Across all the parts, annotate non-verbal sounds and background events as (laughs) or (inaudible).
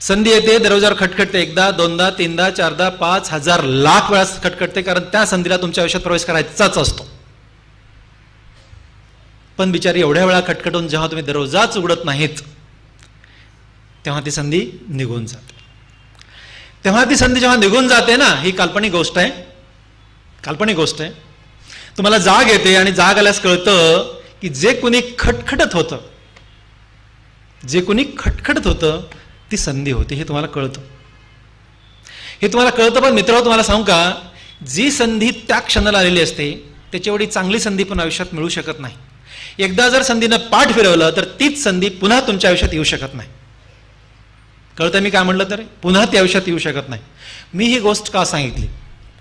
संधी येते दररोजावर खटखटते. एकदा दोनदा तीनदा चारदा पाच हजार लाख वेळा खटखटते कारण त्या संधीला तुमच्या आयुष्यात प्रवेश करायचाच असतो. पण बिचारी एवढ्या वेळा खटखटून जेव्हा तुम्ही दररोजाच उघडत नाहीत तेव्हा ती संधी निघून जाते. तेव्हा ती संधी जेव्हा निघून जाते ना ही काल्पनिक गोष्ट आहे. काल्पनिक गोष्ट आहे. तुम्हाला जाग येते आणि जाग आल्यास कळतं की जे कुणी खटखटत होतं जे कोणी खटखटत होतं ती संधी होती हे तुम्हाला कळतं. हे तुम्हाला कळतं पण मित्र तुम्हाला सांगू का जी संधी त्या क्षणाला आलेली असते त्याची एवढी चांगली संधी पण आयुष्यात मिळू शकत नाही. एकदा जर संधीनं पाठ फिरवलं तर तीच संधी पुन्हा तुमच्या आयुष्यात येऊ शकत नाही. कळतं मी काय म्हणलं तर? पुन्हा ती आयुष्यात येऊ शकत नाही. मी ही गोष्ट का सांगितली?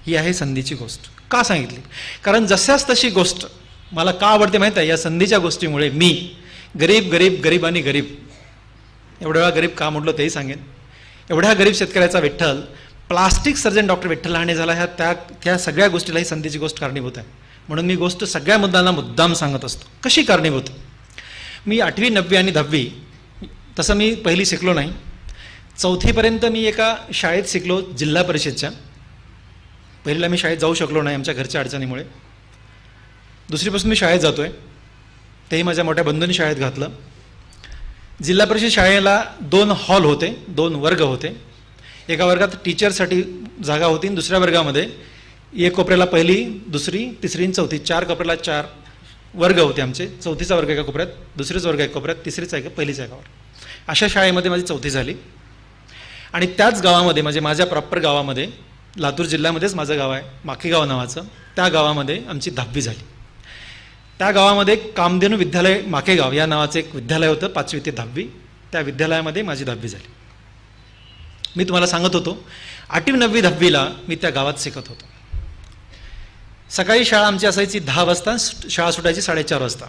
ही आहे संधीची गोष्ट. का सांगितली? कारण जशाच तशी गोष्ट मला का आवडते माहीत आहे या संधीच्या गोष्टीमुळे मी गरीब गरीब गरीब आणि गरीब एवढ्या वेळा गरीब का म्हटलं तेही सांगेन. एवढ्या गरीब शेतकऱ्याचा Vitthal plastic surgeon doctor Vitthal Lahane झाला ह्या त्या त्या सगळ्या गोष्टीला ही संधीची गोष्ट कारणीभूत आहे. म्हणून मी गोष्ट सगळ्या मुद्द्यांना मुद्दाम सांगत असतो. कशी कारणीभूत? मी आठवी नववी आणि दहावी तसं मी पहिली शिकलो नाही. चौथीपर्यंत मी एका शाळेत शिकलो जिल्हा परिषदच्या. पहिलीला मी शाळेत जाऊ शकलो नाही आमच्या घरच्या अडचणीमुळे. दुसरीपासून मी शाळेत जातो आहे तेही माझ्या मोठ्या बंधूंनी शाळेत घातलं. जिल्हा परिषद शाळेला दोन हॉल होते दोन वर्ग होते. एका वर्गात टीचरसाठी जागा होती आणि दुसऱ्या वर्गामध्ये एक कोपऱ्याला पहिली दुसरी तिसरी आणि चौथी चार कोपऱ्याला चार वर्ग होते आमचे. चौथीचा वर्ग एका कोपऱ्यात दुसरीच वर्ग एका कोपऱ्यात तिसरीचा एका पहिलीचा एकावर अशा शाळेमध्ये माझी चौथी झाली. आणि त्याच गावामध्ये म्हणजे माझ्या प्रॉपर गावामध्ये लातूर जिल्ह्यामध्येच माझं गाव आहे माखेगाव नावाचं त्या गावामध्ये आमची दहावी झाली. त्या गावामध्ये कामधेनू विद्यालय माकेगाव या नावाचं एक विद्यालय होतं पाचवी ते दहावी. त्या विद्यालयामध्ये माझी दहावी झाली. मी तुम्हाला सांगत होतो आठवी नववी दहावीला मी त्या गावात शिकत होतो. सकाळी शाळा आमची असायची दहा वाजता शाळा सुटायची साडेचार वाजता.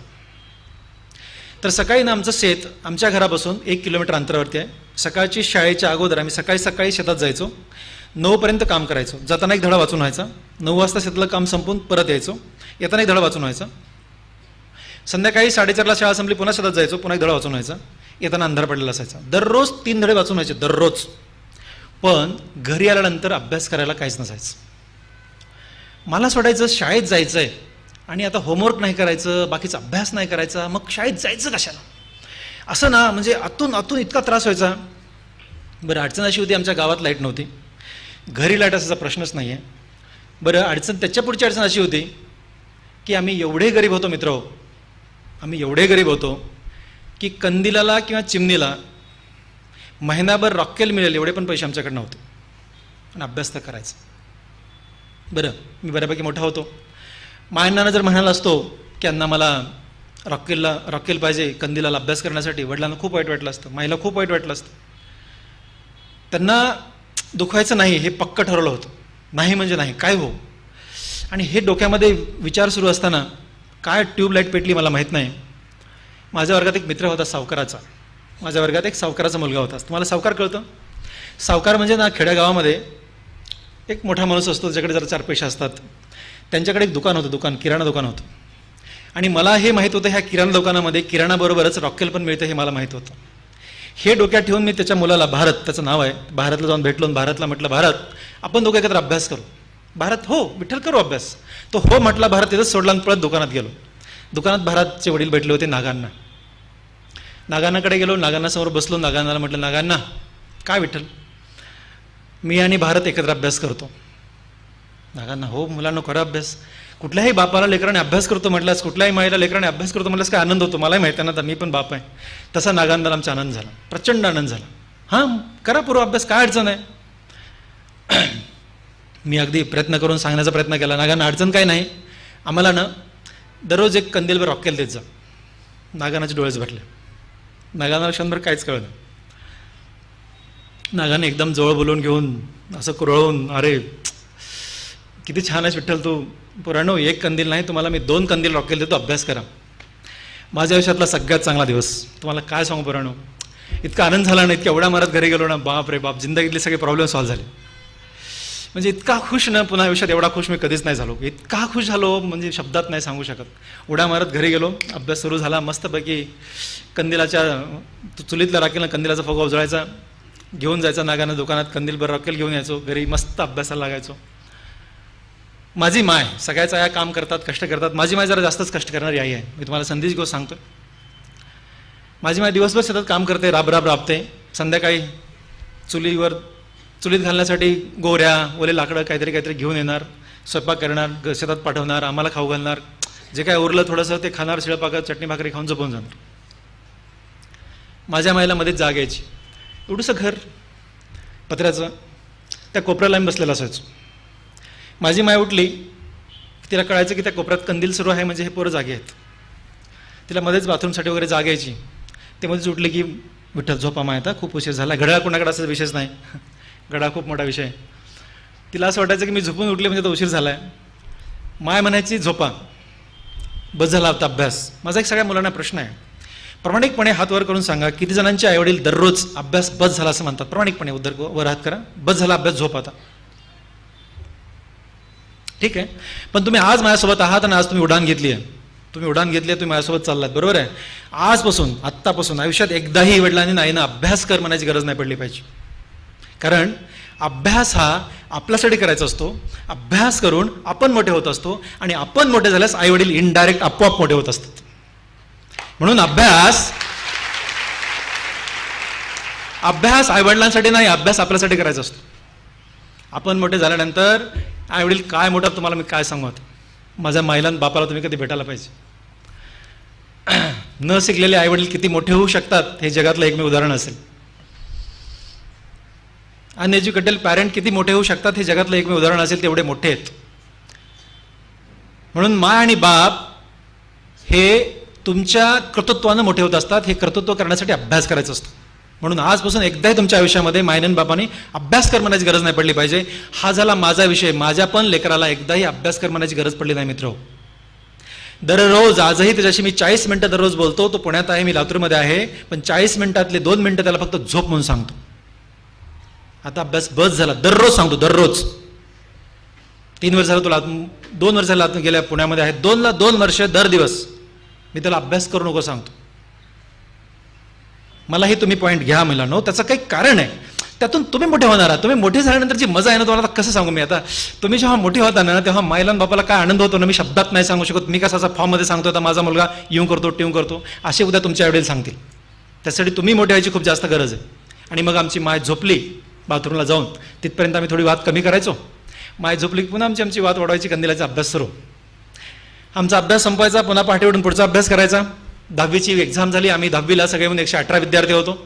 तर सकाळी ना आमचं शेत आमच्या घरापासून एक किलोमीटर अंतरावरती आहे. सकाळची शाळेच्या अगोदर आम्ही सकाळी सकाळी शेतात जायचो. नऊपर्यंत काम करायचो. जाताना एक धडा वाचून व्हायचा. नऊ वाजता शेतातलं काम संपून परत यायचो. येताना एक धडा वाचून व्हायचा. संध्याकाळी साडेचारला शाळा संपली पुन्हा शेतात जायचो पुन्हा एक धडा वाचून व्हायचा. येताना अंधार पडलेला असायचा. दररोज तीन धडे वाचून व्हायचे दररोज. पण घरी आल्यानंतर अभ्यास करायला काहीच नसायचं. मला सोडायचं शाळेत जायचं आहे आणि आता होमवर्क नाही करायचं बाकीचा अभ्यास नाही करायचा मग शाळेत जायचं कशाला? असं ना म्हणजे आतून आतून इतका त्रास व्हायचा. बरं अडचण अशी होती आमच्या गावात लाइट नव्हती. घरी लाइट असायचा प्रश्नच नाही आहे बरं अडचण त्याच्या पुढची अडचण अशी होती की आम्ही एवढे गरीब होतो मित्र हो. आम्ही एवढे गरीब होतो की कंदिलाला किंवा चिमणीला महिनाभर रॉकेल मिळेल एवढे पण पैसे आमच्याकडे नव्हते आणि अभ्यास तर करायचं. बरं मी बऱ्यापैकी मोठा होतो. मायनानं जर म्हणाला असतो की अण्णा मला रॉकेलला रॉकेल पाहिजे कंदिलाला अभ्यास करण्यासाठी. वडिलांना खूप वाईट वाटलं असतं. माईला खूप वाईट वाटलं असतं. त्यांना दुखवायचं नाही हे पक्क ठरवलं होतं. नाही म्हणजे नाही काय हो? आणि हे डोक्यामध्ये विचार सुरू असताना काय ट्यूबलाईट पेटली मला माहीत नाही. माझ्या वर्गात एक मित्र होता सावकाराचा. माझ्या वर्गात एक सावकाराचा मुलगा होता. तुम्हाला सावकार कळतं? सावकार म्हणजे ना खेड्यागावामध्ये एक मोठा माणूस असतो ज्याकडे जरा चार पैसे असतात. त्यांच्याकडे एक दुकान होतं दुकान किराणा दुकान होतं. आणि मला हे माहीत होतं ह्या किराणा दुकानामध्ये किराणाबरोबरच रॉकेल पण मिळतं हे मला माहीत होतं. हे डोक्यात ठेवून मी त्याच्या मुलाला भारत त्याचं नाव आहे भारतला जाऊन भेटलो भारतला म्हटलं भारत आपण दोघं एकत्र अभ्यास करू. भारत हो विठ्ठल करू अभ्यास. तो हो म्हटला भारत तिथंच सोडला आणि पळत दुकानात गेलो. दुकानात भारतचे वडील भेटले होते नागांना. नागांनाकडे गेलो नागांनासमोर बसलो नागांनाला म्हटलं नागांना काय विठ्ठल? मी आणि भारत एकत्र अभ्यास करतो. नागांना हो मुलांना करा अभ्यास. कुठल्याही बापाला लेकराने अभ्यास करतो म्हटल्यास कुठल्याही माईला लेकराने अभ्यास करतो म्हटल्यास काय आनंद होतो? मलाही माहिती आहे ना तर मी पण बाप आहे. तसा नागांना आमचा आनंद झाला. प्रचंड आनंद झाला. हां करा पूर्व अभ्यास काय अडचण आहे? मी अगदी प्रयत्न करून सांगण्याचा प्रयत्न केला. नागांना अडचण काय नाही. आम्हाला ना दररोज एक कंदीलभर रॉकेल देत जा. नागानाचे डोळेच भरले. नागांना क्षणभर काहीच कळलं नागाने एकदम जवळ बोलवून घेऊन असं कुरळवून अरे किती छान आहेस विठ्ठल तू. पुराणो एक कंदील नाही तुम्हाला मी दोन कंदील रॉकेल देतो. अभ्यास करा. माझ्या आयुष्यातला सगळ्यात चांगला दिवस. तुम्हाला काय सांगू पुराणो इतका आनंद झाला ना इतक्या एवढ्या मारत घरी गेलो ना बाप रे बाप जिंदगीतले सगळे प्रॉब्लेम सॉल्व्ह झाले. म्हणजे इतका खुश ना पुन्हा आयुष्यात एवढा खुश मी कधीच नाही झालो. इतका खुश झालो म्हणजे शब्दात नाही सांगू शकत. उड्या मारत घरी गेलो अभ्यास सुरू झाला मस्तपैकी कंदिलाच्या चुलीतल्या राखेला कंदिलाचा फुगा उजळायचा घेऊन जायचा नागानं दुकानात कंदील बरं राखेल घेऊन यायचो घरी मस्त अभ्यासाला लागायचो. माझी माय सगळ्याच आया काम करतात कष्ट करतात माझी माय जरा जास्तच कष्ट करणारी आई आहे. मी तुम्हाला संदेश गोष्ट सांगतोय. माझी माय दिवसभर सतत काम करते राब राब राबते. संध्याकाळी चुलीवर चुलीत घालण्यासाठी गोऱ्या ओले लाकडं काहीतरी काहीतरी घेऊन येणार स्वयंपाक करणार ग- शेतात पाठवणार आम्हाला खाऊ घालणार. जे काय उरलं थोडंसं ते खाणार शिळपाकात चटणी भाकरी खाऊन झोपून जाणार. माझ्या मायला मध्येच जाग यायची. एवढंसं घर पत्र्याचं त्या कोपऱ्याला मी बसलेला असायचो. माझी माय उठली तिला कळायचं की त्या कोपऱ्यात कंदील सुरू आहे म्हणजे हे पोरं जागे आहेत. तिला मध्येच बाथरूमसाठी वगैरे जाग यायची. ते मध्येच उठले की विठ्ठल झोपा माय आता खूप उशीर झाला. घड्याळ कोणाकडे असा विशेष नाही. गडा खूप मोठा विषय. आहे. तिला असं वाटायचं की मी झोपून उठले म्हणजे तो उशीर झाला आहे माय म्हणायची झोपा. बस झाला होता अभ्यास. माझा एक सगळ्या मुलांना प्रश्न आहे. प्रामाणिकपणे हात वर करून सांगा किती जणांचे आईवडील दररोज अभ्यास बस झाला असं म्हणतात? प्रामाणिकपणे उदर वर हात करा. बस झाला अभ्यास झोप आता. ठीक आहे. पण तुम्ही आज माझ्यासोबत आहात आणि आज तुम्ही उडान घेतली आहे. तुम्ही उडान घेतली आहे तुम्ही माझ्यासोबत चाललात. बरोबर आहे? आजपासून आत्तापासून आयुष्यात एकदाही वडिलांनी नाही ना अभ्यास कर म्हणायची गरज नाही पडली पाहिजे. कारण अभ्यास हा आपल्यासाठी करायचा असतो. अभ्यास करून आपण मोठे होत असतो आणि आपण मोठे झाल्यास आईवडील इनडायरेक्ट आपोआप मोठे होत असतात. म्हणून अभ्यास अभ्यास आईवडिलांसाठी नाही अभ्यास आपल्यासाठी करायचा असतो. आपण मोठे झाल्यानंतर आईवडील काय मोठं तुम्हाला मी काय सांगू आता? माझ्या माईला बापाला तुम्ही कधी भेटायला पाहिजे? (clears throat) न शिकलेले आईवडील किती मोठे होऊ शकतात हे जगातलं एकमेव उदाहरण असेल. अनएज्युकेटेड पॅरेंट किती मोठे होऊ शकतात हे जगातलं एकमेव उदाहरण असेल तेवढे मोठे आहेत. म्हणून माय आणि बाप हे तुमच्या कर्तृत्वानं मोठे होत असतात हे कर्तृत्व करण्यासाठी अभ्यास करायचं असतं. म्हणून आजपासून एकदाही तुमच्या आयुष्यामध्ये मायनन बापाने अभ्यास गरज नाही पडली पाहिजे. हा झाला माझा विषय माझ्या पण लेकराला एकदाही अभ्यास कर गरज पडली नाही मित्र हो. दररोज आजही त्याच्याशी मी चाळीस मिनटं दररोज बोलतो तो पुण्यात आहे मी लातूरमध्ये आहे पण चाळीस मिनिटातले दोन मिनटं त्याला फक्त झोप म्हणून सांगतो. आता अभ्यास बस झाला. दररोज सांगतो दररोज. तीन वर्ष झालं तुला दोन वर्ष झालं गेल्या पुण्यामध्ये आहे. दोनला दोन वर्ष दर दिवस. मी त्याला अभ्यास करू नको सांगतो. मलाही तुम्ही पॉईंट घ्या मुलांनो. त्याचं काही कारण आहे. त्यातून तुम्ही मोठे होणार आहात. तुम्ही मोठे झाल्यानंतर जी मजा आहे ना तुम्हाला आता कसं सांगू मी आता? तुम्ही जेव्हा मोठे होता ना तेव्हा माईला आणि बापाला काय आनंद होतो ना मी शब्दात नाही सांगू शकत. मी कसा फॉर्ममध्ये सांगतो आता माझा मुलगा येऊ करतो टिऊ करतो. असे उद्या तुमच्या आईवडील सांगतील. त्यासाठी तुम्ही मोठे व्हायची खूप जास्त गरज आहे. आणि मग आमची माय झोपली. बाथरूमला जाऊन तिथपर्यंत आम्ही थोडी वाद कमी करायचो. माय झोपली पुन्हा आमची आमची वाद वाढवायची कंदिलाचा अभ्यास सुरू. आमचा अभ्यास संपवायचा पुन्हा पहाटे उठून पुढचा अभ्यास करायचा. दहावीची एक्झाम झाली आम्ही दहावीला सगळे म्हणून एकशे अठरा विद्यार्थी होतो.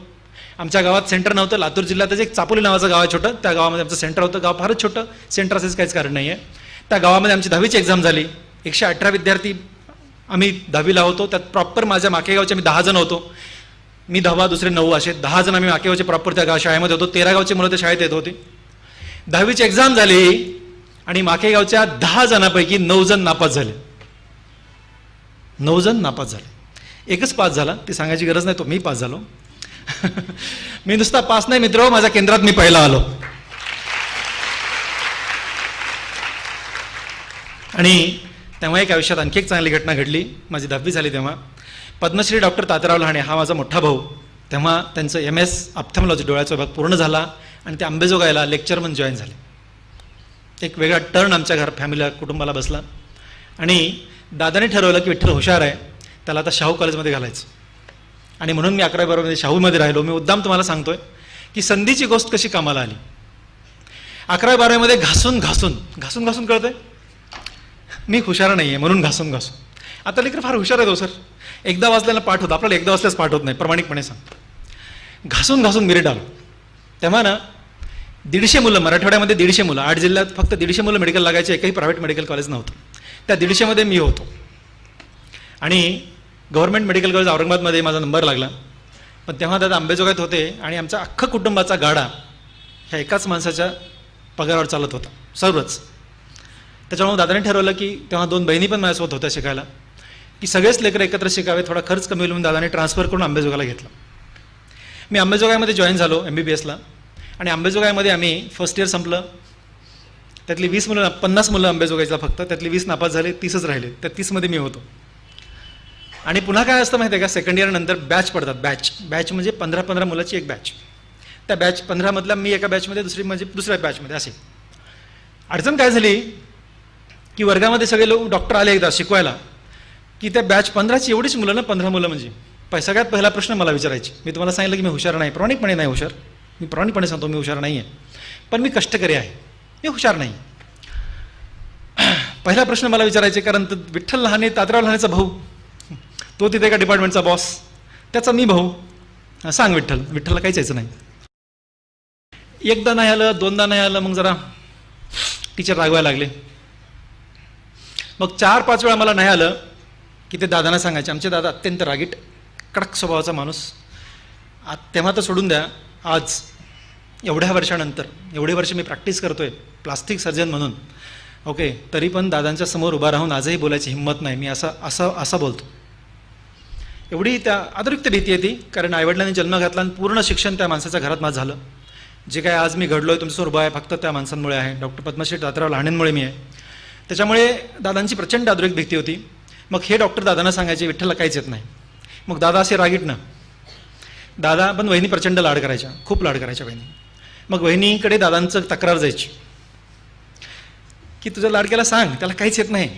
आमच्या गावात सेंटर नव्हतं लातूर जिल्ह्यातच एक चापोली नावाचं गाव आहे छोटं. त्या गावामध्ये आमचं सेंटर होतं. गाव फारच छोटं. सेंटर असेच काहीच कारण नाही आहे त्या गावामध्ये आमची दहावीची एक्झाम झाली. एकशे अठरा विद्यार्थी आम्ही दहावीला होतो. त्यात प्रॉपर माझ्या माकेगावचे आम्ही दहा जण होतो. मी दहावा दुसरे नऊ असे दहा जण आम्ही माकेगावचे प्रॉपर त्या गाव शाळेमध्ये होतो. तेरा गावचे मुलं त्या शाळेत येत होती. दहावीची एक्झाम झाली आणि माकेगावच्या दहा जणांपैकी नऊ जण नापास झाले. नऊ जण नापास झाले. एकच पास झाला. ती सांगायची गरज नाही तो मी पास झालो. (laughs) मी नुसता पास नाही मित्र माझ्या केंद्रात मी पहिला आलो. आणि तेव्हा एक आयुष्यात आणखी एक चांगली घटना घडली. माझी दहावी झाली तेव्हा. पद्मश्री डॉक्टर तात्याराव लहाणे हा माझा मोठा भाऊ. तेव्हा त्यांचं एम एस ऑप्थॅमॉलॉजी डोळ्याचा विभाग पूर्ण झाला आणि ते आंबेजोगाईला लेक्चर म्हणून जॉईन झाले. एक वेगळा टर्न आमच्या घर फॅमिलीला कुटुंबाला बसला. आणि दादाने ठरवलं की विठ्ठल हुशार आहे त्याला आता शाहू कॉलेजमध्ये घालायचं. आणि म्हणून मी अकरावी बारावीमध्ये शाहूमध्ये राहिलो. मी मुद्दाम तुम्हाला सांगतोय की संधीची गोष्ट कशी कामाला आली? अकरावी बारावीमध्ये घासून घासून घासून घासून कळतंय? मी हुशार नाही आहे म्हणून घासून घासून. आता लेकर फार हुशार आहे तो हो, सर. एकदा वाचल्याला पाठ होतं आपल्याला एकदा वाचल्यास पाठ होत नाही. प्रामाणिकपणे सांग. घासून घासून मिरिट आलो तेव्हा ना दीडशे मुलं मराठवाड्यामध्ये दीडशे मुलं आठ जिल्ह्यात फक्त दीडशे मुलं मेडिकल लागायचे एकही प्रायव्हेट मेडिकल कॉलेज नव्हतं. त्या दीडशेमध्ये मी होतो. आणि गव्हर्नमेंट मेडिकल कॉलेज औरंगाबादमध्ये माझा नंबर लागला. पण तेव्हा दादा आंबेजोगाईत होते आणि आमचा अख्खा कुटुंबाचा गाडा ह्या एकाच माणसाच्या पगारावर चालत होता. सर्वच. त्याच्यामुळे दादाने ठरवलं की तेव्हा दोन बहिणी पण माझ्यासोबत होत्या शिकायला. की सगळेच लेकरं एकत्र शिकावे थोडा खर्च कमी होईल म्हणून दादाने ट्रान्सफर करून आंबेजोगाईला घेतला. मी आंबेजोगाईमध्ये जॉईन झालो एम बी बी एसला आणि आंबेजोगाईमध्ये आम्ही फर्स्ट इयर संपलं. त्यातली वीस मुलं पन्नास मुलं अंबेजोगाईला फक्त. त्यातली वीस नापास झाले तीसच राहिले. त्या तीसमध्ये मी होतो. आणि पुन्हा काय असतं माहिती आहे का सेकंड इयरनंतर बॅच पडतात. बॅच बॅच म्हणजे पंधरा पंधरा मुलाची एक बॅच त्या बॅच पंधरामधला मी एका बॅचमध्ये दुसरी म्हणजे दुसऱ्या बॅचमध्ये असे. अडचण काय झाली? की वर्गामध्ये सगळे लोक डॉक्टर आले एकदा शिकवायला. की त्या बॅच पंधराची एवढीच मुलं ना पंधरा मुलं म्हणजे? प- सगळ्यात पहिला प्रश्न मला विचारायचे. मी तुम्हाला सांगितलं की मी हुशार नाही. प्राणिकपणे नाही हुशार. मी प्रामाणिकपणे सांगतो मी हुशार नाही आहे पण मी कष्टकरी आहे. मी हुशार नाही. (clears throat) पहिला प्रश्न मला विचारायचे कारण विठ्ठल लहाने तात्याराव लहानेचा भाऊ. तो तिथे एका डिपार्टमेंटचा बॉस त्याचा मी भाऊ. सांग विठ्ठल. विठ्ठलला काहीच यायचं नाही. एकदा नाही आलं दोनदा नाही आलं मग जरा टीचर रागवायला लागले. मग चार पाच वेळा मला नाही आलं की ते दादांना सांगायचे आमचे दादा अत्यंत रागीट कडक स्वभावाचा माणूस. आ तेव्हा तर सोडून द्या. आज एवढ्या वर्षानंतर एवढे वर्ष मी प्रॅक्टिस करतोय प्लास्टिक सर्जन म्हणून. ओके तरी पण दादांच्या समोर उभा राहून आजही बोलायची हिंमत नाही. मी असं असं असं बोलतो. एवढी त्या अतिरिक्त भीती आहे ती कारण आईवडिलांनी जन्म घातला आणि पूर्ण शिक्षण त्या माणसाच्या घरात माझं झालं. जे काय आज मी घडलो आहे तुमच्यासमोर उभा आहे फक्त त्या माणसांमुळे आहे. डॉक्टर पद्मश्री दादराव लहानेंमुळे मी आहे. त्याच्यामुळे दादांची प्रचंड आधुरिक भीती होती. मग हे डॉक्टर दादांना सांगायचे विठ्ठलला काहीच येत नाही. मग दादा असे रागीट दादा पण वहिनी प्रचंड लाड करायच्या खूप लाड करायच्या वहिनी. मग वहिनीकडे दादांचं तक्रार जायची. की तुझ्या लाडक्याला सांग त्याला काहीच येत नाही.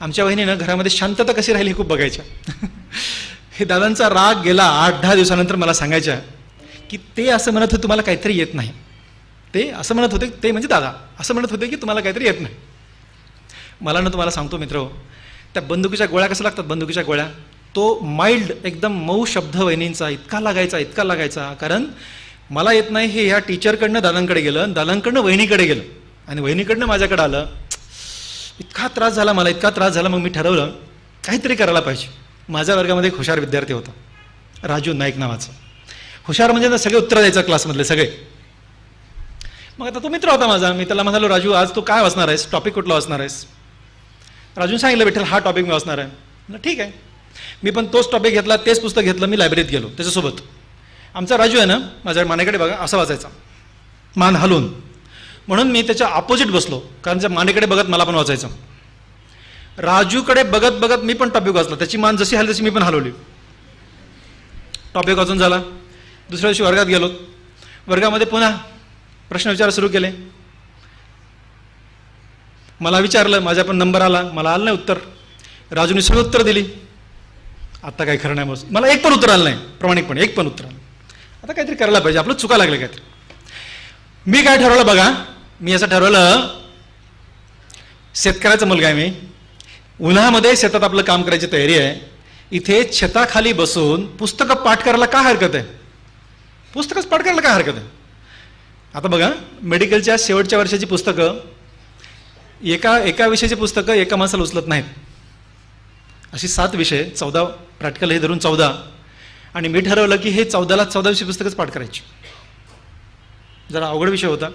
आमच्या वहिनीनं घरामध्ये शांतता कशी राहिली खूप बघायच्या. (laughs) हे दादांचा राग गेला आठ दहा दिवसानंतर मला सांगायच्या की ते असं म्हणत होते तुम्हाला काहीतरी येत नाही. ते असं म्हणत होते ते म्हणजे दादा असं म्हणत होते की तुम्हाला काहीतरी येत नाही. मला ना तुम्हाला सांगतो मित्र त्या बंदुकीच्या गोळ्या कशा लागतात? बंदुकीच्या गोळ्या. तो माइल्ड एकदम मऊ शब्द वहिनींचा इतका लागायचा इतका लागायचा. कारण मला येत नाही हे ह्या टीचरकडनं दादांकडे गेलं आणि दादांकडनं वहिनीकडे गेलं. आणि वहिनीकडनं माझ्याकडे आलं. इतका त्रास झाला मला इतका त्रास झाला. मग मी ठरवलं काहीतरी करायला पाहिजे. माझ्या वर्गामध्ये एक हुशार विद्यार्थी होता. राजू नाईक नावाचा. हुशार म्हणजे ना सगळे उत्तर द्यायचं क्लासमधले सगळे. मग आता तो मित्र होता माझा. मी त्याला म्हणालो राजू आज तू काय वाचणार आहेस? टॉपिक कुठला वाचणार आहेस? राजून सांगितलं विठ्ठल हा टॉपिक मी वाचणार आहे. ठीक आहे. मी पण तोच टॉपिक घेतला तेच पुस्तक घेतलं मी लायब्ररीत गेलो त्याच्यासोबत. आमचा राजू आहे ना माझ्या मानेकडे बघा असं वाचायचा. मान हलवून म्हणून मी त्याच्या ऑपोजिट बसलो कारण त्या मानेकडे बघत मला पण वाचायचं. राजूकडे बघत बघत मी पण टॉपिक वाचला त्याची मान जशी हलली तशी मी पण हलवली. टॉपिक वाचून झाला. दुसऱ्या दिवशी वर्गात गेलो. वर्गामध्ये पुन्हा प्रश्न विचार सुरू केले. मला विचारलं माझ्या पण नंबर आला. मला आलं नाही उत्तर. राजूने सगळं उत्तर दिली. आता काही खरं नाही बस मला एक पण उत्तर आलं नाही. प्रामाणिकपणे एक पण उत्तर आलं आता काहीतरी करायला पाहिजे. आपलं चुका लागलं काहीतरी. मी काय ठरवलं बघा? मी असं ठरवलं शेतकऱ्याचा मुलगा आहे मी. उन्हामध्ये शेतात आपलं काम करायची तयारी आहे. इथे छताखाली बसून पुस्तकं पाठ करायला काय हरकत आहे? पुस्तकच पाठ करायला काय हरकत आहे? आता बघा मेडिकलच्या शेवटच्या वर्षाची पुस्तकं एका एका विषयाची पुस्तकं एका माणसाला उचलत नाहीत. अशी सात विषय चौदा प्रॅक्टिकल हे धरून चौदा. आणि मी ठरवलं की हे चौदाला चौदा विषय पुस्तकच पाठ करायची. जरा अवघड विषय होता.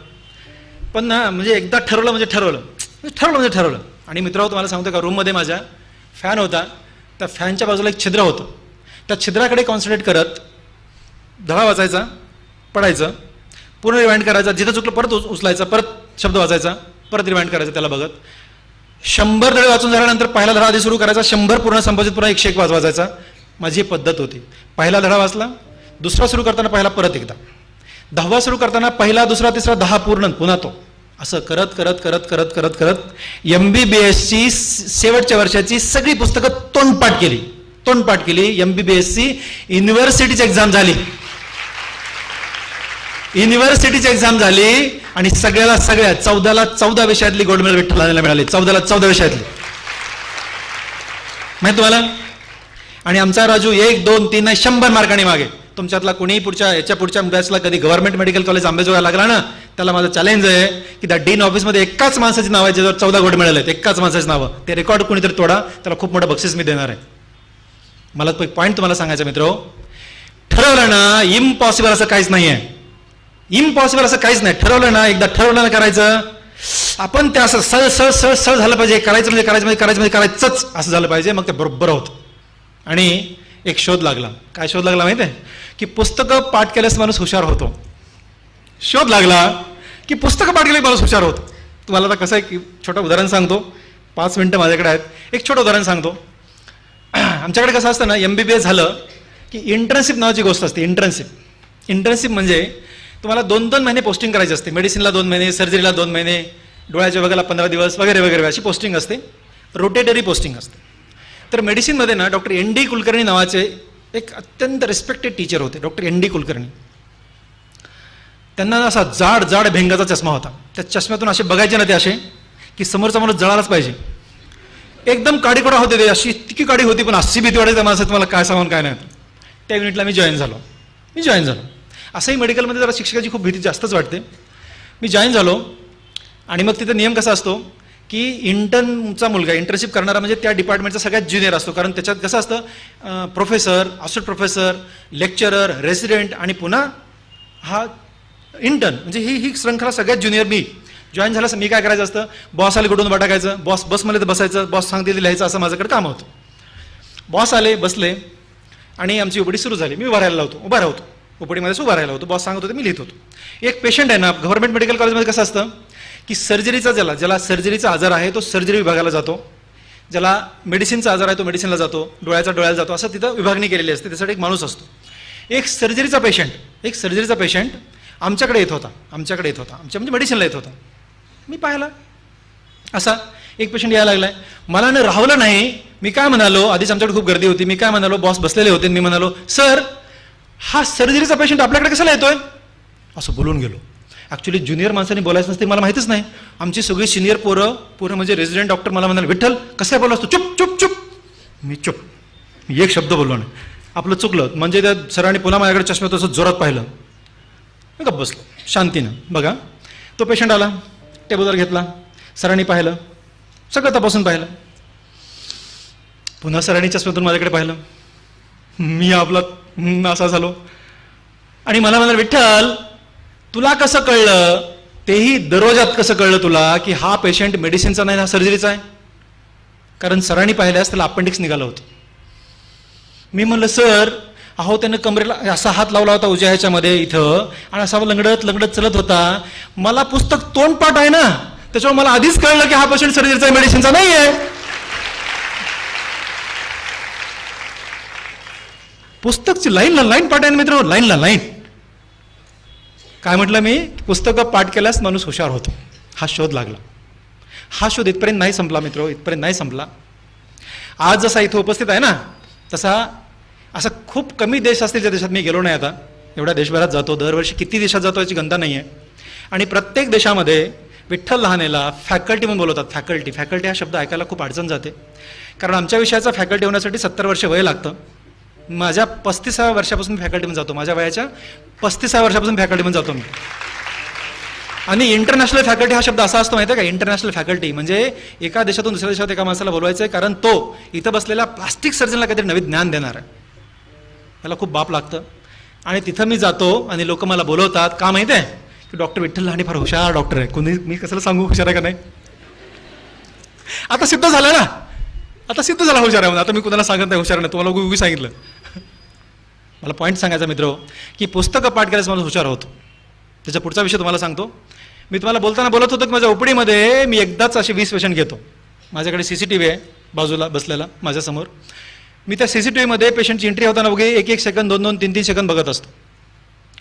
पण ना म्हणजे एकदा ठरवलं म्हणजे ठरवलं. म्हणजे ठरवलं म्हणजे ठरवलं. आणि मित्रांनो तुम्हाला सांगतो का रूममध्ये माझ्या फॅन होता. त्या फॅनच्या बाजूला एक छिद्र होतं. त्या छिद्राकडे कॉन्सन्ट्रेट करत धडा वाचायचा पडायचं. पूर्ण रिवाइंड करायचा. जिथं चुकलं परत उचलायचा परत शब्द वाचायचा. परत रिमाइंड करायचं त्याला बघत. शंभर धडे वाचून झाल्यानंतर पहिला धडा आधी सुरू करायचा शंभर पूर्ण संपादित पुन्हा एकशे एक वाच वाचायचा माझी ही पद्धत होती. पहिला धडा वाचला दुसरा सुरू करताना पहिला परत एकदा. दहावा सुरू करताना पहिला दुसरा तिसरा दहा पूर्ण पुन्हा तो. असं करत करत करत करत करत करत एम बी बी एसची शेवटच्या वर्षाची सगळी पुस्तकं तोंडपाठ केली. तोंडपाठ केली. एम बी बी एसची युनिव्हर्सिटीची एक्झाम झाली. युनिव्हर्सिटीची एक्झाम झाली. आणि सगळ्याला सगळ्या चौदाला चौदा विषयातली गोल्ड मेडल विठ्ठलाला मिळाली. चौदाला चौदा विषयातली. माहिती तुम्हाला? आणि आमचा राजू एक दोन तीन नाही शंभर मार्काने मागे. तुमच्यातला कोणीही पुढच्या याच्या पुढच्या बॅचला कधी गव्हर्नमेंट मेडिकल कॉलेज आंबेजोगाई लागला ना त्याला माझं चॅलेंज आहे की त्या डीन ऑफिसमध्ये एकाच माणसाची नाव आहे ज्याच्यावर चौदा गोल्ड मिळाले आहेत. एकाच माणसाची नावं. ते रेकॉर्ड कोणीतरी तोडा त्याला खूप मोठं बक्षीस मी देणार आहे. मला तो एक पॉईंट तुम्हाला सांगायचा मित्र. ठरवलं ना इम्पॉसिबल असं काहीच नाही आहे इम्पॉसिबल असं काहीच नाही. ठरवलं ना एकदा ठरवलं ना करायचं. आपण ते असं सळ सळ सळ सळ झालं पाहिजे. करायचं म्हणजे करायचं म्हणजे करायचं म्हणजे करायचंच असं झालं पाहिजे. मग ते बरोबर होतं. आणि एक शोध लागला. काय शोध लागला माहिती आहे की पुस्तकं पाठ केल्यास माणूस हुशार होतो. शोध लागला की पुस्तकं पाठ केली माणूस हुशार होतो. तुम्हाला आता कसं आहे की छोटं उदाहरण सांगतो. पाच मिनटं माझ्याकडे आहेत. एक छोटं उदाहरण सांगतो. (clears throat) आमच्याकडे कसं असतं ना एम बी बी एस झालं की इंटर्नशिप नावाची गोष्ट असते. इंटर्नशिप इंटर्नशिप म्हणजे तुम्हाला दोन दोन महिने पोस्टिंग करायची असते. मेडिसिनला दोन महिने सर्जरीला दोन महिने डोळ्याच्या वगैरे पंधरा दिवस वगैरे वगैरे अशी पोस्टिंग असते. रोटेटरी पोस्टिंग असते. तर मेडिसिनमध्ये ना डॉक्टर एन डी कुलकर्णी नावाचे एक अत्यंत रिस्पेक्टेड टीचर होते डॉक्टर एन डी कुलकर्णी. त्यांना असा जाड जाड भेंगाचा चष्मा होता. त्या चष्म्यातून असे बघायचे ना ते असे की समोरचा माणूस जळालाच पाहिजे. एकदम काडीकोडा होते ते अशी इतकी काडी होती पण अशी भीती वाटायची त्या माणसात काय सांगून काय नाही. त्या युनिटला मी जॉईन झालो. मी जॉईन झालो. असंही मेडिकलमध्ये जरा शिक्षकाची खूप भीती जास्तच वाटते. मी जॉईन झालो आणि मग तिथं नियम कसा असतो की इंटर्नचा मुलगा इंटर्नशिप करणारा म्हणजे त्या डिपार्टमेंटचा सगळ्यात ज्युनियर असतो. कारण त्याच्यात कसं असतं professor associate professor lecturer resident आणि पुन्हा हा इंटर्न म्हणजे ही ही श्रृंखला सगळ्यात ज्युनियर मी. जॉईन झालं मी काय करायचं असतं? बॉस आले कुठून बटाकायचं बॉस बसमध्ये तर बसायचं. बॉस सांगते ते लिहायचं असं माझ्याकडे काम होतं. बॉस आले बसले आणि आमची ओपडी सुरू झाली. मी उभा राहायला होतो उभा राहतो. ओपडीमध्येच उभा राहिला होतो. बॉस सांगत होते मी लिहित होतो. एक पेशंट आहे ना गव्हर्नमेंट मेडिकल कॉलेजमध्ये कसं असतं की सर्जरीचा ज्याला ज्याला सर्जरीचा आजार आहे तो सर्जरी विभागाला जातो. ज्याला मेडिसिनचा आजार आहे तो मेडिसिनला जातो. डोळ्याचा डोळ्याला जातो. असं तिथं विभागणी केलेली असते. त्यासाठी एक माणूस असतो. एक सर्जरीचा पेशंट एक सर्जरीचा पेशंट आमच्याकडे येत होता. आमच्याकडे येत होता. आमच्या म्हणजे मेडिसिनला येत होता. मी पाहिला. असा एक पेशंट यायला लागलाय. मला न राहवलं नाही. मी काय म्हणालो? आधीच आमच्याकडे खूप गर्दी होती. मी काय म्हणालो? बॉस बसलेले होते. मी म्हणालो सर हा सर्जरीचा पेशंट आपल्याकडे कशाला येतोय? असं बोलून गेलो. ॲक्च्युली ज्युनियर माणसाने बोलायचं नसते मला माहितीच नाही. आमची सगळी सिनियर पोरं पोरं म्हणजे रेसिडेंट डॉक्टर मला म्हणाले विठ्ठल कसं आहे बोलला असतो चुप चुप चुप. मी चुप. मी एक शब्द बोललो नाही. आपलं चुकलं. म्हणजे त्या सरांनी पुन्हा माझ्याकडे चष्म्यात तसं जोरात पाहिलं. मी गप्प बसलो. शांतीनं. बघा. तो पेशंट आला. टेबलवर घेतला. सरांनी पाहिलं. सगळं तपासून पाहिलं. पुन्हा सरांनी चष्म्यातून माझ्याकडे पाहिलं. मी आपला असा झालो आणि मला म्हणाल विठ्ठल तुला कसं कळलं? तेही दरवाजात कसं कळलं तुला की हा पेशंट मेडिसिनचा नाही हा सर्जरीचा आहे? कारण सरांनी पाहिल्यास त्याला अपेंडिक्स निघालं होतं. मी म्हणलं सर अहो त्यानं कमरेला असा हात लावला होता उज्या ह्याच्यामध्ये इथं आणि असा लंगडत लंगडत चलत होता. मला पुस्तक तोंडपाठ आहे ना. त्याच्यामुळे मला आधीच कळलं की हा पेशंट सर्जरीचा मेडिसिनचा नाही आहे पुस्तकची लाईनला लाईन पाठ आहे ना मित्र लाईनला लाईन. काय म्हटलं मी? पुस्तकं पाठ केल्यास माणूस हुशार होतो. हा शोध लागला. हा शोध इथपर्यंत नाही संपला मित्र इथपर्यंत नाही संपला. आज जसा इथं उपस्थित आहे ना तसा असा खूप कमी देश असतील ज्या देशात मी गेलो नाही आता. एवढ्या देशभरात जातो. दरवर्षी किती देशात जातो याची गंता नाही आहे आणि प्रत्येक देशामध्ये विठ्ठल लहानेला फॅकल्टी म्हणून बोलवतात. फॅकल्टी. फॅकल्टी हा शब्द ऐकायला खूप अडचण जाते. कारण आमच्या विषयाचा फॅकल्टी होण्यासाठी सत्तर वर्ष वय लागतं. माझ्या पस्तीसाव्या वर्षापासून फॅकल्टीमध्ये जातो. माझ्या वयाच्या पस्तीसाव्या वर्षापासून फॅकल्टीमध्ये जातो मी. आणि इंटरनॅशनल फॅकल्टी हा शब्द असा असतो माहिती आहे का? इंटरनॅशनल फॅकल्टी म्हणजे एका देशातून दुसऱ्या देशात एका माणसाला बोलवायचं आहे कारण तो इथं बसलेल्या प्लास्टिक सर्जनला काहीतरी नवीन ज्ञान देणार आहे. त्याला खूप बाप लागतं. आणि तिथं मी जातो आणि लोक मला बोलवतात. का माहिती आहे? की डॉक्टर विठ्ठल लहाणी फार हुशार डॉक्टर आहे. कोणी मी कसं सांगू हुशार आहे का नाही? आता सिद्ध झालं ना. आता सिद्ध झाला हुशार आहे म्हणून. आता मी कुणाला सांगत नाही हुशार नाही तुम्हाला उगी सांगितलं. मला पॉईंट सांगायचा मित्र की पुस्तकं पाठ करायचं मला हुशार होतो. त्याचा पुढचा विषय तुम्हाला सांगतो. मी तुम्हाला बोलताना बोलत होतो की माझ्या ओपडीमध्ये मी एकदाच असे वीस पेशंट घेतो. माझ्याकडे सी सी टी व्ही आहे बाजूला बसलेला माझ्यासमोर. मी त्या सी सी टी व्हीमध्ये पेशंटची एंट्री होताना वगैरे एक एक सेकंद दोन दोन तीन तीन सेकंद बघत असतो.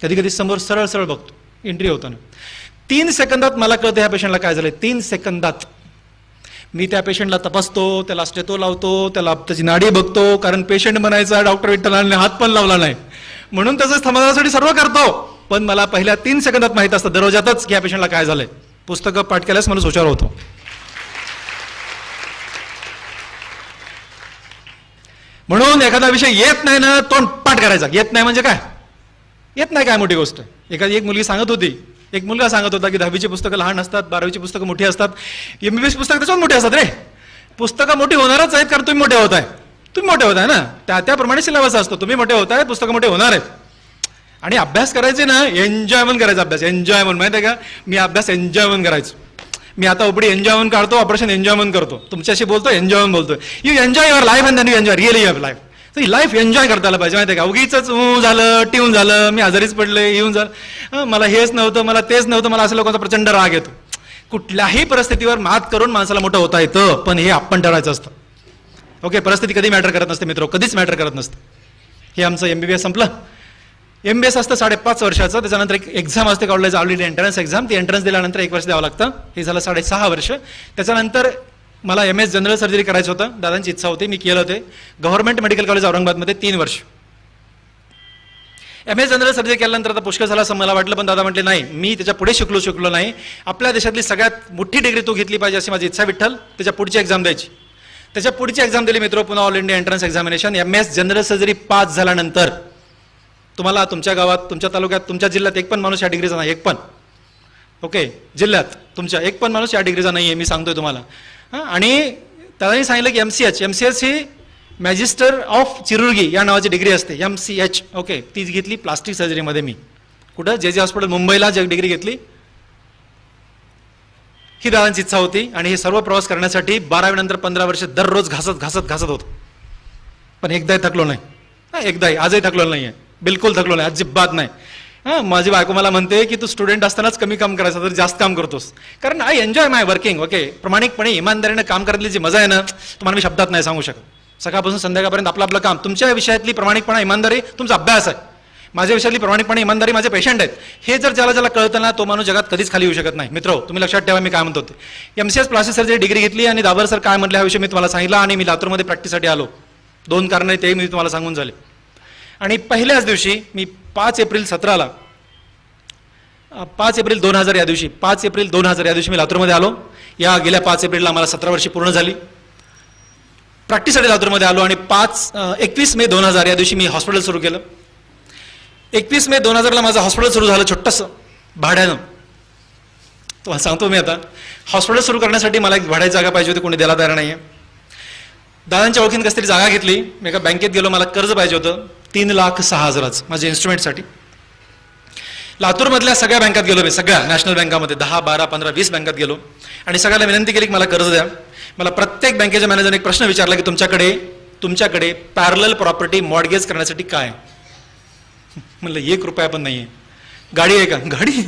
कधी कधी समोर सरळ सरळ बघतो एंट्री होताना. तीन सेकंदात मला कळतं ह्या पेशंटला काय झालं तीन सेकंदात मी त्या पेशंटला तपासतो त्याला स्टेतो लावतो त्याला त्याची नाडी बघतो कारण पेशंट म्हणायचा डॉक्टर विठ्ठलाने हात पण लावला नाही. म्हणून त्याचं समाधानासाठी सर्व करतो. पण मला पहिल्या तीन सेकंदात माहीत असतं दरवाजातच की या पेशंटला काय झालंय. पुस्तकं पाठ केल्यास मला सोचार होतो. म्हणून एखादा विषय येत नाही ना तोंड पाठ करायचा. येत नाही म्हणजे काय? येत नाही काय मोठी गोष्ट? एखादी एक मुलगी सांगत होती एक मुलगा सांगत होता की दहावीची पुस्तकं लहान असतात बारावीची पुस्तकं मोठी असतात. एम बी एस पुस्तकं त्याच्यावर मोठी असतात रे. पुस्तकं मोठी होणारच आहेत कारण तुम्ही मोठे होत आहे. तुम्ही मोठे होत आहे ना? त्या त्याप्रमाणे सिलेबस असतो. तुम्ही मोठे होत आहे पुस्तकं मोठे होणार आहेत. आणि अभ्यास करायचे ना एन्जॉय म्हणून करायचा अभ्यास. एन्जॉय म्हणून माहिती आहे का? मी अभ्यास एन्जॉय म्हणून करायचो. मी आता उपडी एन्जॉय म्हणून काढतो ऑपरेशन एन्जॉय म्हणून करतो. तुमच्याशी बोलतो एन्जॉय म्हणून बोलतोय you enjoy your life and you enjoy really your life तर ही लाईफ एन्जॉय करता आलं पाहिजे. माहिती आहे का? उगीच ऊ झालं टिवून झालं मी आजारीच पडले येऊन झालं. मला हेच नव्हतं मला तेच नव्हतं मला असं लोकांचा प्रचंड राग येतो. कुठल्याही परिस्थितीवर मात करून माणसाला मोठं होता येतं पण हे आपण ठरवायचं असतं. ओके परिस्थिती कधी मॅटर करत नसते मित्र कधीच मॅटर करत नसतं. हे आमचं एम बी बी एस संपलं. एम बी एस असतं साडेपाच वर्षाचं त्याच्यानंतर एक एक्झाम असते कॉलेज ऑलरेडी एंट्रन्स एक्झाम ती एंट्रन्स दिल्यानंतर एक वर्ष द्यावं लागतं. हे झालं साडेसहा वर्ष. त्याच्यानंतर मला एम एस जनरल सर्जरी करायचं होतं. दादांची इच्छा होती मी केलं होते गव्हर्नमेंट मेडिकल कॉलेज औरंगाबादमध्ये तीन वर्ष. एम एस जनरल सर्जरी केल्यानंतर आता पुष्कळ झाला असं मला वाटलं पण दादा म्हटले नाही मी त्याच्या पुढे शिकलो शिकलो नाही. आपल्या देशातली सगळ्यात मोठी डिग्री तू घेतली पाहिजे अशी माझी इच्छा विठ्ठल. त्याच्या पुढची एक्झाम द्यायची. त्याच्या पुढची एक्झाम दिली मित्र पुन्हा all India entrance examination M S general surgery pass झाल्यानंतर तुम्हाला तुमच्या गावात तुमच्या तालुक्यात तुमच्या जिल्ह्यात एक पण माणूस या डिग्रीचा नाही एक पण. ओके जिल्ह्यात तुमच्या एक पण माणूस या डिग्रीचा नाही आहे मी सांगतोय तुम्हाला. हां आणि त्यालाही सांगितलं की M C H M C H he magister of chirurgiae या नावाची डिग्री असते. एम सी एच ओके तीच घेतली प्लास्टिक सर्जरीमध्ये मी. कुठं? जे जे हॉस्पिटल मुंबईला जे डिग्री घेतली. ही दादांची इच्छा होती आणि हे सर्व प्रवास करण्यासाठी बारावीनंतर पंधरा वर्ष दररोज घासत घासत घासत होतो. पण एकदाही थकलो नाही. एकदाही. आजही थकलो नाही आहे बिलकुल थकलो नाही. अजिबात नाही. हां माझी बायको मला म्हणते की तू स्टुडंट असतानाच कमी काम करायचं तर जास्त काम करतोस. कारण I enjoy my working okay प्रामाणिकपणे इमानदारीने काम करायची जी मजा आहे ना तुम्हाला मी शब्दात नाही सांगू शकत. सकाळपासून संध्याकाळपर्यंत आपलं आपलं काम. तुमच्या विषयातली प्रामाणिकपणा इमानदारी तुमचा अभ्यास आहे. माझ्या विषयातली प्रामाणिकपणे इमानदारी माझे पेशंट आहेत. हे जर ज्याला ज्याला कळतं ना तो माणूस जगात कधीच खाली येऊ शकत नाही. मित्र तुम्ही लक्षात ठेवा मी काय म्हणतो होते एम सी एस प्लास्टिक सरची डिग्री घेतली आणि दाबर सर काय म्हटलं हा विषय मी तुम्हाला सांगितला आणि मी लातूरमध्ये प्रॅक्टिससाठी आलो. दोन कारण ते मी तुम्हाला सांगून झाले. आणि पहिल्याच दिवशी मी पाच एप्रिल सतराला पाच एप्रिल दोन हजार या दिवशी पाच एप्रिल दोन हजार या दिवशी मी लातूरमध्ये आलो. या गेल्या पाच एप्रिलला मला सतरा वर्षी पूर्ण झाली. प्रॅक्टिससाठी लातूरमध्ये आलो आणि पाच एकवीस मे दोन हजार या दिवशी मी हॉस्पिटल सुरू केलं. एकवीस मे दोन हजारला माझं हॉस्पिटल सुरू झालं छोटंसं भाड्यानं. तुम्हाला सांगतो मी आता. हॉस्पिटल सुरू करण्यासाठी मला एक भाड्याची जागा पाहिजे होती कोणी द्यायला तयार नाही आहे दादांच्या ओळखीन कसं तरी जागा घेतली. मी एका बँकेत गेलो मला कर्ज पाहिजे होतं. तीन लाख सहा हजाराचं माझ्या इन्स्ट्रुमेंटसाठी लातूरमधल्या सगळ्या बँकात गेलो मी सगळ्या नॅशनल बँकामध्ये दहा बारा पंधरा वीस बँकात गेलो. आणि सगळ्याला विनंती केली की मला कर्ज द्या. मला प्रत्येक बँकेच्या मॅनेजरने एक प्रश्न विचारला की तुमच्याकडे तुमच्याकडे पॅरल प्रॉपर्टी मॉडगेज करण्यासाठी काय? आहे? म्हणलं एक रुपया पण नाही आहे गाडी आहे का? गाडी?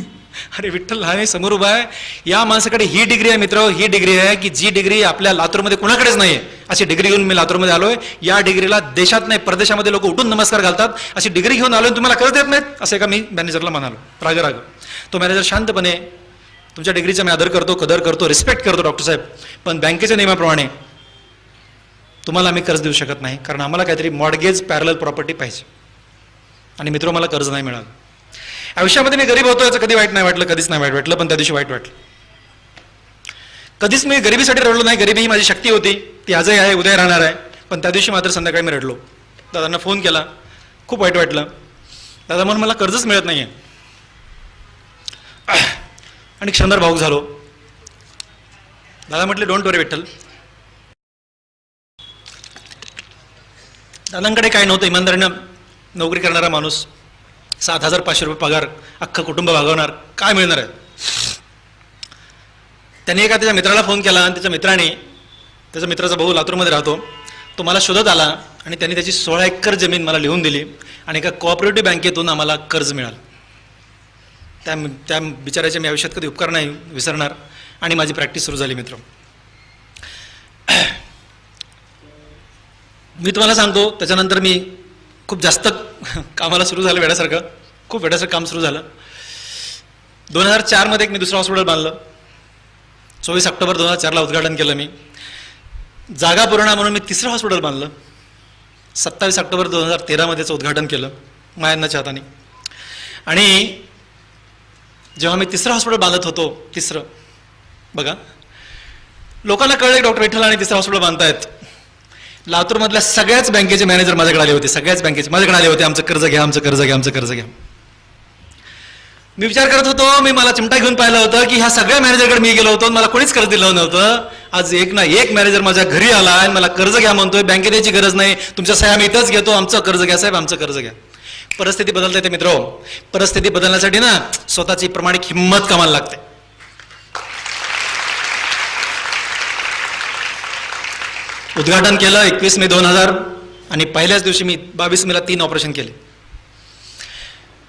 अरे विठ्ठल हा समोर उभा आहे. या माणसाकडे ही डिग्री आहे मित्र ही डिग्री आहे की जी डिग्री आपल्या लातूरमध्ये कुणाकडेच नाही आहे अशी डिग्री घेऊन मी लातूरमध्ये आलोय. या डिग्रीला देशात नाही परदेशामध्ये लोक उठून नमस्कार घालतात. अशी डिग्री घेऊन आलो तुम्हाला कर्ज देत नाहीत असं एका मी मॅनेजरला म्हणालो रागराग तो मॅनेजर शांतपणे तुमच्या डिग्रीचा मी आदर करतो कदर करतो रिस्पेक्ट करतो डॉक्टर साहेब. पण बँकेच्या नियमाप्रमाणे तुम्हाला आम्ही कर्ज देऊ शकत नाही कारण आम्हाला काहीतरी मॉडगेज पॅरल प्रॉपर्टी पाहिजे. आणि मित्र मला कर्ज नाही मिळालं. आयुष्यामध्ये मी गरीब होतो याचं कधी वाईट नाही वाटलं कधीच नाही वाईट वाटलं पण त्या दिवशी वाईट वाटलं. कधीच मी गरिबीसाठी रडलो नाही. गरिबी ही माझी शक्ती होती. ती आजही आहे उद्या राहणार आहे. पण त्या दिवशी मात्र संध्याकाळी मी रडलो. दादांना फोन केला. खूप वाईट वाटलं. दादा म्हणून मला कर्जच मिळत नाही आहे आणि क्षणभर भाऊक झालो. दादा म्हटले डोंट वरी विठ्ठल. दादांकडे काय नव्हतं. इमानदारीनं नोकरी करणारा माणूस सात हजार पाचशे रुपये पगार अख्खं कुटुंब भागवणार. काय मिळणार आहे? त्याने एका त्याच्या मित्राला फोन केला आणि त्याच्या मित्राने त्याचा मित्राचा भाऊ लातूरमध्ये राहतो तो मला शोधत आला आणि त्यांनी त्याची सोळा एकर जमीन मला लिहून दिली आणि एका कोऑपरेटिव्ह बँकेतून आम्हाला कर्ज मिळालं. त्या त्या बिचाराच्या मी आयुष्यात कधी उपकार नाही विसरणार आणि माझी प्रॅक्टिस सुरू झाली मित्र. (clears throat) मी तुम्हाला सांगतो त्याच्यानंतर मी खूप जास्त (laughs) कामाला सुरू झालं वेड्यासारखं. खूप वेड्यासारखं काम सुरू झालं. दोन हजार चारमध्ये एक मी दुसरं हॉस्पिटल बांधलं. चोवीस ऑक्टोबर दोन हजार चारला उद्घाटन केलं मी. जागा पुरवणा म्हणून मी तिसरं हॉस्पिटल बांधलं. सत्तावीस ऑक्टोबर दोन हजार तेरामध्ये उद्घाटन केलं मायांनाच्या हाताने आणि जेव्हा मी तिसरं हॉस्पिटल बांधत होतो तिसरं बघा. लोकांना कळलं की डॉक्टर विठ्ठल आणि तिसरं हॉस्पिटल बांधतायत. लातूरमधल्या सगळ्याच बँकेचे मॅनेजर माझ्याकडे आले होते सगळ्याच बँकेचे माझ्याकडे आले होते आमचं कर्ज घ्या आमचं कर्ज घ्या आमचं कर्ज घ्या. मी विचार करत होतो मी मला चिमटा घेऊन पाहिलं होतं की ह्या सगळ्या मॅनेजरकडे मी गेलो होतो मला कोणीच कर्ज दिलं नव्हतं. आज एक ना एक मॅनेजर माझ्या घरी आला आणि मला कर्ज घ्या म्हणतोय बँकेत यायची गरज नाही. तुमच्या सह्या मी इथंच घेतो आमचं कर्ज घ्या साहेब आमचं कर्ज घ्या. परिस्थिती बदलते ते मित्र. परिस्थिती बदलण्यासाठी ना स्वतःची प्रमाणिक हिंमत कामाला लागते. उद्घाटन केलं एकवीस मे दोन हजार आणि पहिल्याच दिवशी मी बावीस मेला तीन ऑपरेशन केले.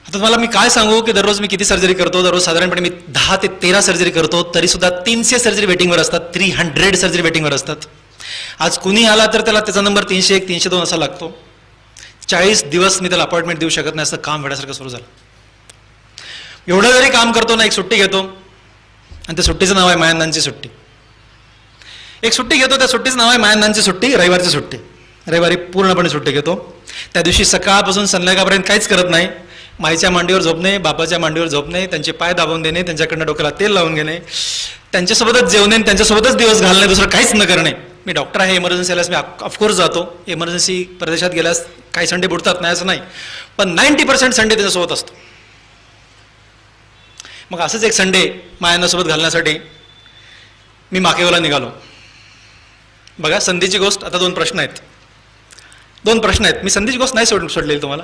आता तुम्हाला मी काय सांगू की दररोज मी किती सर्जरी करतो? दररोज साधारणपणे मी दहा ते तेरा सर्जरी करतो. तरी सुद्धा तीनशे सर्जरी वेटिंगवर असतात. थ्री हंड्रेड सर्जरी वेटिंगवर असतात. आज कुणी आला तर त्याला त्याचा नंबर तीनशे एक तीनशे दोन असा लागतो. चाळीस दिवस मी त्याला अपॉइंटमेंट देऊ शकत नाही. असं काम वेळासारखं सुरू झालं. एवढं जरी काम करतो ना एक सुट्टी घेतो. आणि त्या सुट्टीचं नाव आहे मायांनांची सुट्टी. एक सुट्टी घेतो त्या सुट्टीचं नाव आहे मायांनांची सुट्टी रविवारची सुट्टी. रविवारी पूर्णपणे सुट्टी घेतो. त्या दिवशी सकाळपासून संध्याकाळपर्यंत काहीच करत नाही. माईच्या मांडीवर झोपणे बापाच्या मांडीवर झोपणे त्यांचे पाय दाबून देणे त्यांच्याकडनं डोक्याला तेल लावून घेणे त्यांच्यासोबतच जेवणे आणि त्यांच्यासोबतच दिवस घालणे दुसरं काहीच न करणे. मी डॉक्टर आहे इमर्जन्सी आल्यास मी ऑफकोर्स जातो. इमर्जन्सी प्रदेशात गेल्यास काही संडे बुडतात नाही असं नाही. पण नाईन्टी पर्सेंट संडे त्याच्यासोबत असतो. मग असंच एक संडे मायांनासोबत घालण्यासाठी मी माकेवाला निघालो. बघा संधीची गोष्ट आता दोन प्रश्न आहेत. दोन प्रश्न आहेत. मी संधीची गोष्ट नाही सोड सोडलेली तुम्हाला.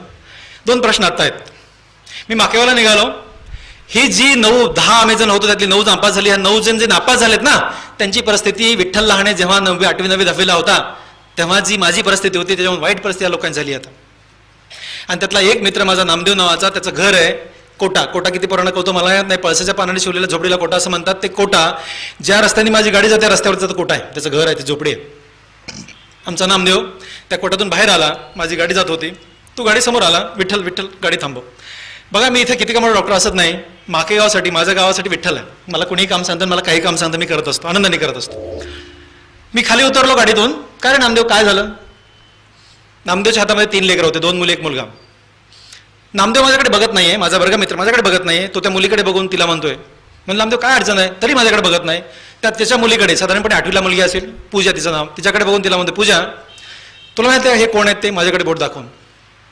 दोन प्रश्न आता आहेत. मी माकेवाला निघालो. ही जी नऊ दहा आम्ही जण होतो त्यातली नऊ नापास झाली. ह्या नऊ जण जे नापास झालेत ना त्यांची परिस्थिती विठ्ठल लहाणे जेव्हा नववी आठवी नववी दहावीला होता तेव्हा जी माझी परिस्थिती होती त्याच्यामुळे वाईट परिस्थिती या लोकांची झाली आता. आणि त्यातला एक मित्र माझा नामदेव नावाचा त्याचं घर आहे कोटा. कोटा किती पुराणा कळतो मला येत नाही पळसाच्या पानाने शिवलेल्या झोपडीला कोटा असं म्हणतात. ते कोटा ज्या रस्त्याने माझी गाडी जाते रस्त्यावरचं कोटा आहे. त्याचं घर आहे ते झोपडी आहे. आमचा नामदेव त्या कोटातून बाहेर आला माझी गाडी जात होती. तू गाडी समोर आला. विठ्ठल विठ्ठल गाडी थांबव. बघा मी इथे किती कामाला डॉक्टर असत नाही. माके गावासाठी माझ्या गावासाठी विठ्ठल आहे. मला कुणीही काम सांगतं मला काही काम सांगतं मी करत असतो आनंदाने करत असतो. मी खाली उतरलो गाडीतून. काय रे नामदेव काय झालं? नामदेवच्या हातामध्ये तीन लेकर होते दोन मुली एक मुलगा. नामदेव माझ्याकडे बघत नाही आहे माझा वर्ग मित्र माझ्याकडे बघत नाही आहे तो त्या मुलीकडे बघून तिला म्हणतोय म्हणलं नामदेव काय अडचण आहे? तरी माझ्याकडे बघत नाही. त्यात त्याच्या मुलीकडे साधारणपणे आठवीला मुलगी असेल पूजा तिचं नाव. तिच्याकडे बघून तिला म्हणते पूजा तुला माहिती आहे हे कोण आहेत ते? माझ्याकडे बोट दाखवून.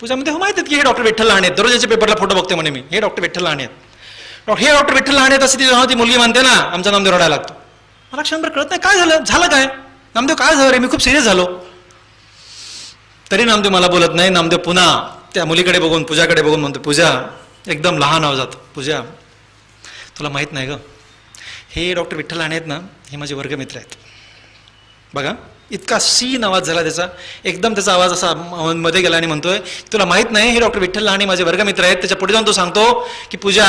पूजा हो माहीत आहेत की हे डॉक्टर विठ्ठल लहान आहेत दररोज पेपरला फोटो बघते म्हणे मी। हे डॉक्टर विठ्ठल लहान आहेत हे डॉक्टर विठ्ठल लहान आहेत असं ती जेव्हा ती मुलगी म्हणते ना आमचा नामदेव रडायला लागतो. मला क्षणभर कळत नाही काय झालं? झालं काय? नामदेव काय झालं रे? मी खूप सिरियस झालो. तरी नामदेव मला बोलत नाही नामदेव पुन्हा त्या मुलीकडे बघून पूजाकडे बघून म्हणतो पूजा एकदम लहान आवाजात पूजा. तुला माहीत नाही ग. हे डॉक्टर विठ्ठल लाणे आहेत ना हे माझे वर्गमित्र आहेत. बघा. इतका सीन आवाज झाला त्याचा. एकदम त्याचा आवाज असा मध्ये गेला आणि म्हणतोय तुला माहीत नाही हे डॉक्टर विठ्ठल आणि माझे वर्गमित्र आहेत त्याच्या पुढे जाऊन तो सांगतो की पूजा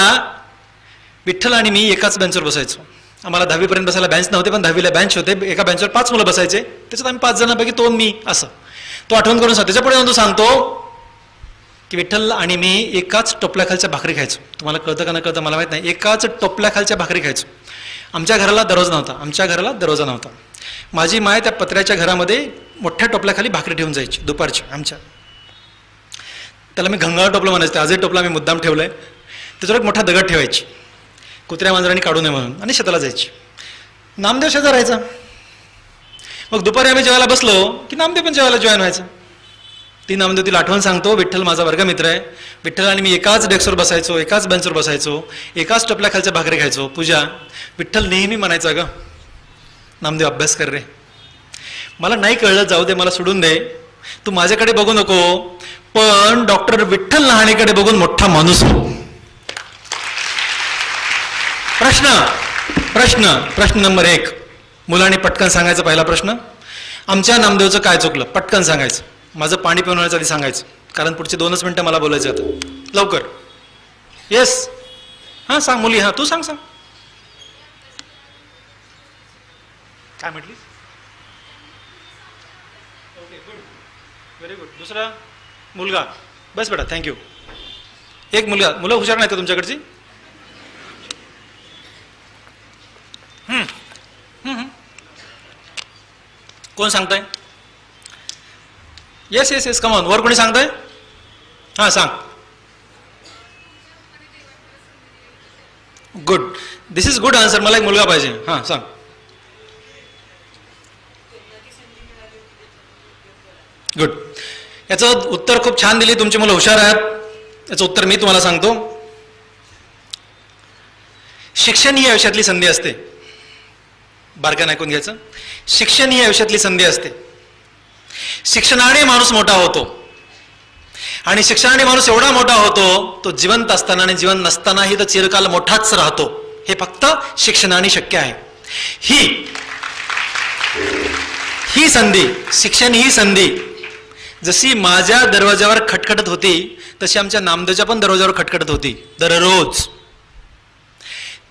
विठ्ठल आणि मी एकाच बेंचवर बसायचो. आम्हाला दहावीपर्यंत बसायला बेंच नव्हते पण दहावीला बेंच होते. एका बेंचवर पाच मुलं बसायचे. त्याच्यात आम्ही पाच जणांपैकी तो मी असं. तो आठवण करून सांगतो. त्याच्या पुढे जाऊन तो सांगतो की विठ्ठल आणि मी एकाच टोपल्याखालच्या भाकरी खायचो. तुम्हाला कळतं का न कळतं मला माहीत नाही. एकाच टोपल्याखालच्या भाकरी खायचो. आमच्या घराला दरवाजा नव्हता. आमच्या घराला दरवाजा नव्हता. माझी माय त्या पत्र्याच्या घरामध्ये मोठ्या टोपल्याखाली भाकरी ठेवून जायची दुपारची आमच्या. त्याला मी घंगाळ टोपलं म्हणायचं आजही टोपला मी मुद्दाम ठेवलंय. त्याच्यावर एक मोठा दगड ठेवायची कुत्र्या मांजरांनी काढू नये म्हणून आणि शेताला जायची. नामदेव शेजार राहायचा. मग दुपारी आम्ही जेवायला बसलो की नामदेव पण जेवायला जॉईन व्हायचं. ती नामदेव तिला आठवण सांगतो विठ्ठल माझा वर्गमित्र आहे. विठ्ठल आणि मी एकाच डेस्कवर बसायचो एकाच बेंचवर बसायचो एकाच टपल्याखालच्या भाकरी खायचो पूजा. विठ्ठल नेहमी म्हणायचा गं नामदेव अभ्यास कर रे. मला नाही कळलं जाऊ दे मला सोडून दे. तू माझ्याकडे बघू नको. पण डॉक्टर विठ्ठल लहाणेकडे बघून मोठा माणूस हो. प्रश्न प्रश्न प्रश्न नंबर एक. मुलाने पटकन सांगायचा पहिला प्रश्न. आमच्या नामदेवचं काय चुकलं? पटकन सांगायचं. माझं पाणी पिवण्याच्या आधी सांगायचं. कारण पुढचे दोनच मिनटं मला बोलायचं होतं लवकर. येस हां सांग मुली हां तू सांग सांग. काय म्हटलीस? ओके गुड व्हेरी गुड दुसरा मुलगा. बस बेटा थँक्यू एक मुलगा. मुलं हुशार नाहीत का तुमच्याकडची? कोण सांगताय? येस येस येस कमॉन वर कोणी सांगताय? हां सांग. Good this is good answer मला एक मुलगा पाहिजे. हां सांग. गुड याचं उत्तर खूप छान दिली. तुमची मुलं हुशार आहेत. याचं उत्तर मी तुम्हाला सांगतो. शिक्षण ही आयुष्यातली संधी असते. बारकान ऐकून घ्यायचं. शिक्षण ही आयुष्यातली संधी असते. शिक्षणाने माणूस मोठा होतो. आणि शिक्षणाने माणूस एवढा मोठा होतो तो जिवंत असताना आणि जिवंत नसतानाही तर चिरकाल मोठाच राहतो. हे फक्त शिक्षणाने शक्य आहे. ही ही संधी शिक्षण ही संधी जशी माझ्या दरवाजावर खटखटत होती तशी आमच्या नामदेवच्या पण दरवाजावर खटखटत होती दररोज.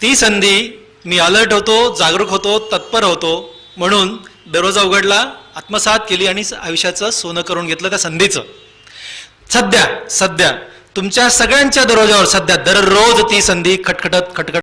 ती संधी मी अलर्ट होतो जागरूक होतो तत्पर होतो म्हणून दरवाजा उघडला आत्मसात केली आणि आयुष्याचं सोनं करून घेतलं त्या संधीचं. सध्या सध्या तुमच्या सगळ्यांच्या दरवाजावर सध्या दररोज ती संधी खटखटत खटखट